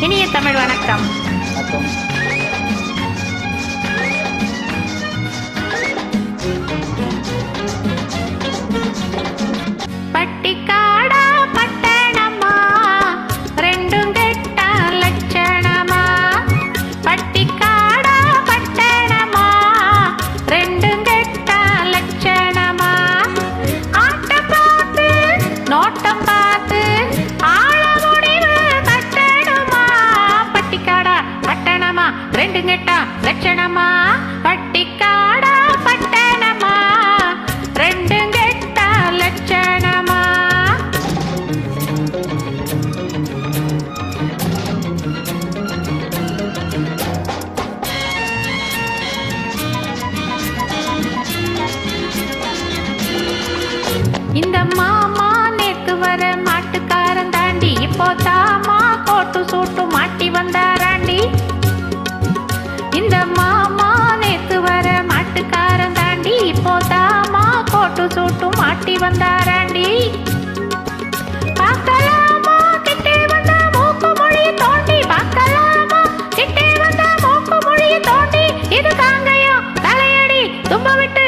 இனிய தமிழ் வணக்கம். ரெண்டு கெட்டா லட்சணமா? பட்டிக்காடா பட்டணமா? ரெண்டு கெட்டா லட்சணமா? இந்த மாமா நேக்கு வர மாட்டுக்காரன் தாண்டி இப்போ தாமா கோட்டு சூட்டு கிட்டி வந்தாராண்டி? பார்க்கலாமா? கிட்டே வந்த மூக்கு மொழியை தோண்டி பார்க்கலாமா? கிட்டே வந்த மூக்கு மொழியை தோண்டி இது தலையடி தும்ப விட்டு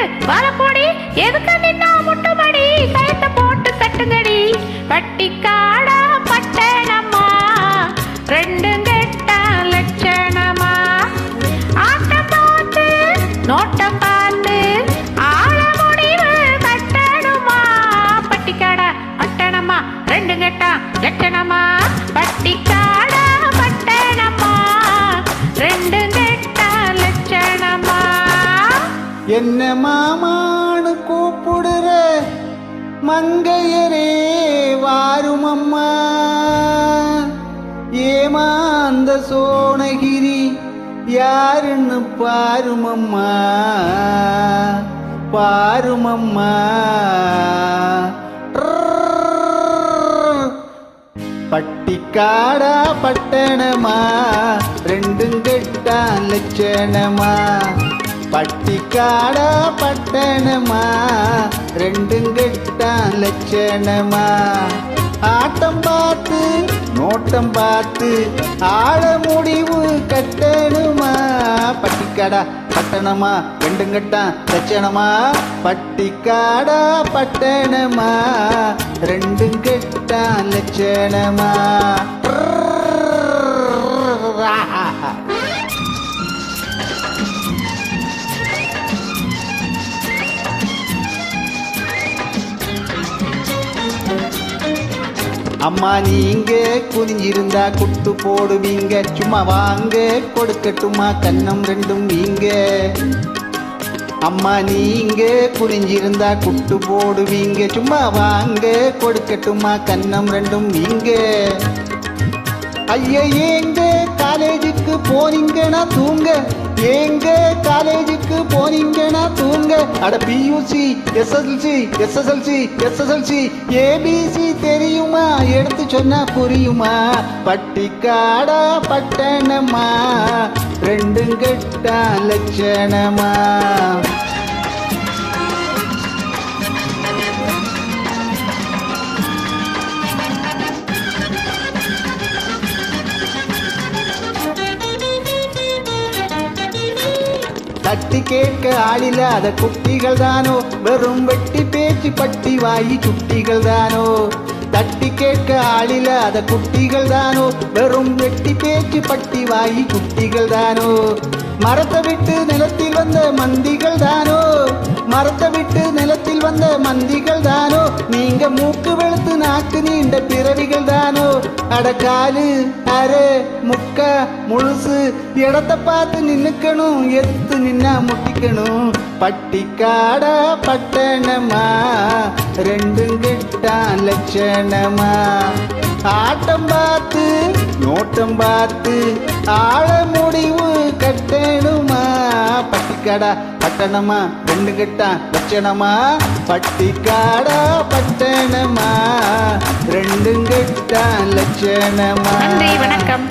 எதுக்கு நின்னா முட்டுமடி? கயத்தை போட்டு கட்டுங்கடி பட்டிக்காடா லட்சணமா பட்டிக்காடா பட்டணமா? ரெண்டு கெட்டா லட்சணமா? என்ன மாமான்னு கூப்பிடுற? மங்கையரே வாருமம்மா. ஏமா அந்த சோனகிரி யாருன்னு பாருமம்மா. பாருமம்மா. பட்டிக்காடா பட்டணமா? ரெண்டும் கெட்டா லட்சணமா? பட்டிக்காடா பட்டணமா? ரெண்டும் கெட்டா லட்சணமா? ஆட்டம் பார்த்து நோட்டம் பார்த்து ஆட முடிவு கட்டணுமா? பட்டிக்காடா பட்டணமா? ரெண்டும் கெட்டா லட்சணமா? பட்டிக்காடா பட்டணமா? ரெண்டு லட்சணமா? அம்மா நீங்க குனிஞ்சிருந்தா குட்டு போடுவீங்க. சும்மா வாங்க கொடுக்கட்டுமா? கண்ணம் ரெண்டும் நீங்க. அம்மா நீங்க புரிஞ்சிருந்தா குட்டு போடுவீங்க. சும்மா வாங்க கொடுக்கட்டுமா கன்னம் ரெண்டும் நீங்க. ஐயா ஏங்க காலேஜுக்கு போனீங்கன்னா தூங்க. ஏங்க காலேஜுக்கு போனீங்கன்னா தூங்க. அட PUC SSLC SSLC SSLC ABC தெரியுமா? எடுத்து சொன்னா புரியுமா? பட்டிக்காடா பட்டணமா? ரெண்டும் கெட்டா லட்சணமா? தட்டி கேட்க ஆளில்லாத குட்டிகள் தானோ வெறும் வெட்டி பேச்சு பட்டி வாயி குட்டிகள் தானோ தட்டி கேட்க ஆளில அத குட்டிகள் தானோ? வெறும் வெட்டி பேச்சு பட்டி வாயி குட்டிகள் தானோ? மரத்தை விட்டு நிலத்தில் வந்த மந்திகள் தானோ? மரத்தை விட்டு நிலத்தில் வந்த மந்திகள் தானோ? நீங்க மூக்கு வெளுத்து நாக்கு நீண்ட பிறவிகள் தானோ? அடக்காலு அரை முக்க முழுசு இடத்த பார்த்து நின்னுக்கணும் எத்து நின்னா முட்டிக்கணும். பட்டிக்காட பட்டணமா? ரெண்டும் கிட்டான் லட்சணமா? ஆட்டம் பார்த்து நோட்டம் பார்த்து ஆழ முடிவு கட்டணுமா பட்டிக்காடா பட்டணமா? ரெண்டு கட்டா லட்சணமா? பட்டிக்காடா பட்டணமா? ரெண்டு கட்டா லட்சணமா? நன்றி வணக்கம்.